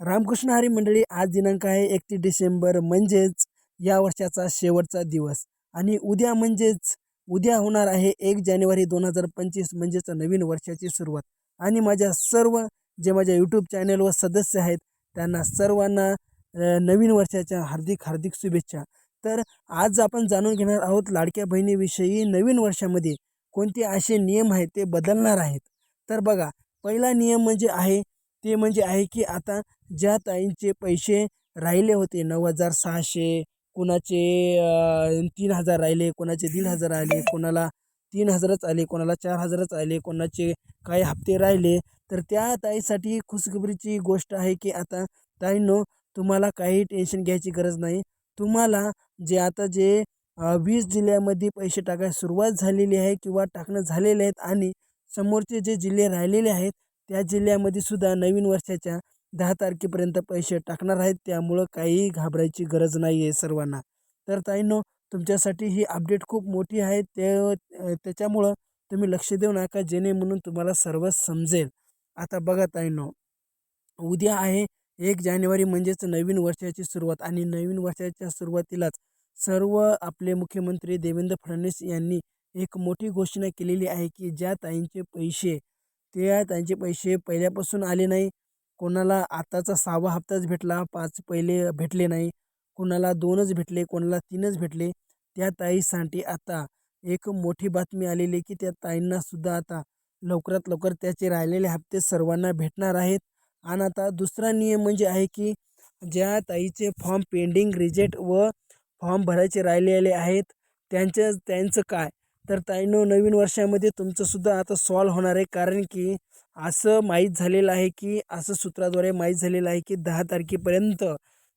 रामकृष्ण हरी मंडळी आज दिनांक आहे एकतीस डिसेंबर म्हणजेच या वर्षाचा शेवटचा दिवस. आणि उद्या म्हणजेच उद्या होणार आहे एक जानेवारी दोन हजार पंचवीस म्हणजेच नवीन वर्षाची सुरुवात. आणि माझ्या सर्व जे माझ्या यूट्यूब चॅनलवर सदस्य आहेत त्यांना सर्वांना नवीन वर्षाच्या हार्दिक हार्दिक शुभेच्छा. तर आज आपण जाणून घेणार आहोत लाडक्या बहिणीविषयी नवीन वर्षामध्ये कोणते असे नियम आहेत ते बदलणार आहेत. तर बघा पहिला नियम म्हणजे आहे ते म्हणजे आहे की आता ज्या ताईंचे पैसे राहिले होते नऊ हजार सहाशे कोणाचे तीन हजार राहिले कोणाचे दीड हजार आले कोणाला तीन हजारच आले कोणाला चार हजारच आले कोणाचे काही हप्ते राहिले. तर त्या ताईसाठी खुशखबरीची गोष्ट आहे की आता ताईंनो तुम्हाला काही टेन्शन घ्यायची गरज नाही. तुम्हाला जे आता जे वीस जिल्ह्यामध्ये पैसे टाकायला सुरुवात झालेली आहे किंवा टाकणं झालेले आहेत आणि समोरचे जे जिल्हे राहिलेले आहेत त्या जिल्ह्यामध्ये सुद्धा नवीन वर्षाच्या दहा तारखेपर्यंत पैसे टाकणार आहेत त्यामुळं काही घाबरायची गरज नाही आहे सर्वांना. तर ताईंनो तुमच्यासाठी ही अपडेट खूप मोठी आहे ते त्याच्यामुळं तुम्ही लक्ष देऊ नका जेणे म्हणून तुम्हाला सर्व समजेल. आता बघा ताईंनो उद्या आहे एक जानेवारी म्हणजेच नवीन वर्षाची सुरुवात आणि नवीन वर्षाच्या सुरुवातीलाच सर्व आपले मुख्यमंत्री देवेंद्र फडणवीस यांनी एक मोठी घोषणा केलेली आहे की ज्या ताईंचे पैसे त्या ताईंचे पैसे पहिल्यापासून आले नाही कोणाला आताचा सहावा हप्ताच भेटला पाच पहिले भेटले नाही कोणाला दोनच भेटले कोणाला तीनच भेटले. त्या ताईसाठी आता एक मोठी बातमी आलेली की त्या ताईंना सुद्धा आता लवकरात लवकर त्याचे राहिलेले हप्ते सर्वांना भेटणार आहेत. आणि आता दुसरा नियम म्हणजे आहे की ज्या ताईचे फॉर्म पेंडिंग रिजेक्ट व फॉर्म भरायचे राहिलेले आहेत त्यांच्या त्यांचं काय? तर ताईनो नवीन वर्षामध्ये तुमचंसुद्धा आता सॉल्व होणार आहे. कारण की असं माहीत झालेलं आहे की असं सूत्राद्वारे माहीत झालेलं आहे की दहा तारखेपर्यंत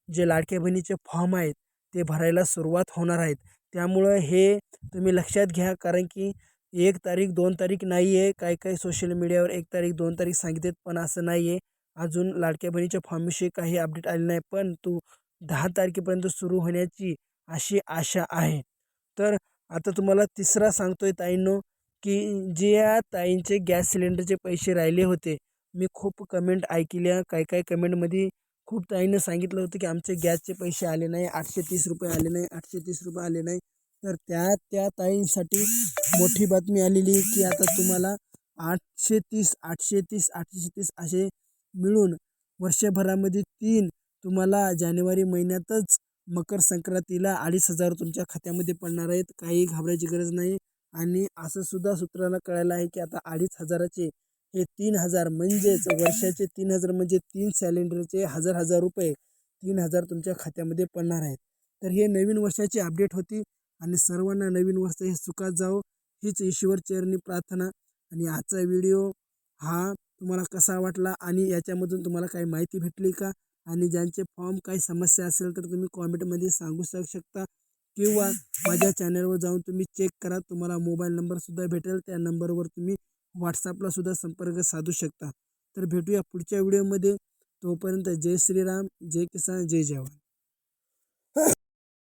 जे लाडक्या बहिणीचे फॉर्म आहेत ते भरायला सुरुवात होणार आहेत. त्यामुळं हे तुम्ही लक्षात घ्या. कारण की एक तारीख दोन तारीख नाही आहे काही काही सोशल मीडियावर एक तारीख दोन तारीख सांगितलेत पण असं नाही आहे अजून लाडक्या बहिणीच्या फॉर्मविषयी काही अपडेट आले नाही पण तू दहा तारखेपर्यंत सुरू होण्याची अशी आशा आहे. तर आता तुम्हाला तिसरा सांगतोय ताईंनो की ज्या ताईंचे गॅस सिलेंडरचे पैसे राहिले होते मी खूप कमेंट ऐकल्या. काही काही कमेंटमध्ये खूप ताईनं सांगितलं होतं की आमचे गॅसचे पैसे आले नाही आठशे तीस रुपये आले नाही आठशे तीस रुपये आले नाही. तर त्या त्या ताईंसाठी मोठी बातमी आलेली की आता तुम्हाला आठशे तीस आठशे तीस आठशे तीस असे मिळून वर्षभरामध्ये तीन तुम्हाला जानेवारी महिन्यातच मकर संक्रांतीला अडीच हजार तुमच्या खात्यामध्ये पडणार आहेत. काही घाबरायची गरज नाही. आणि असं सुद्धा सूत्रांना कळायला आहे की आता अडीच हजाराचे हे तीन हजार म्हणजेच वर्षाचे तीन हजार म्हणजे तीन सिलेंडरचे हजार हजार रुपये तीन हजार तुमच्या खात्यामध्ये पडणार आहेत. तर हे नवीन वर्षाची अपडेट होती आणि सर्वांना नवीन वर्ष हे सुखात जावं. हीच ईश्वर चरणी प्रार्थना. आणि आजचा व्हिडिओ हा तुम्हाला कसा वाटला आणि याच्यामधून तुम्हाला काही माहिती भेटली का? आणि ज्यांचे फॉर्म काही समस्या असेल तर तुम्ही कॉमेंटमध्ये सांगू शकता. किंवा माझ्या चॅनलवर जाऊन तुम्ही चेक करा. तुम्हाला मोबाईल नंबरसुद्धा भेटेल. त्या नंबरवर तुम्ही व्हॉट्सअपला सुद्धा संपर्क साधू शकता. तर भेटूया पुढच्या व्हिडिओमध्ये. तोपर्यंत जय श्रीराम जय किसान जय जवान.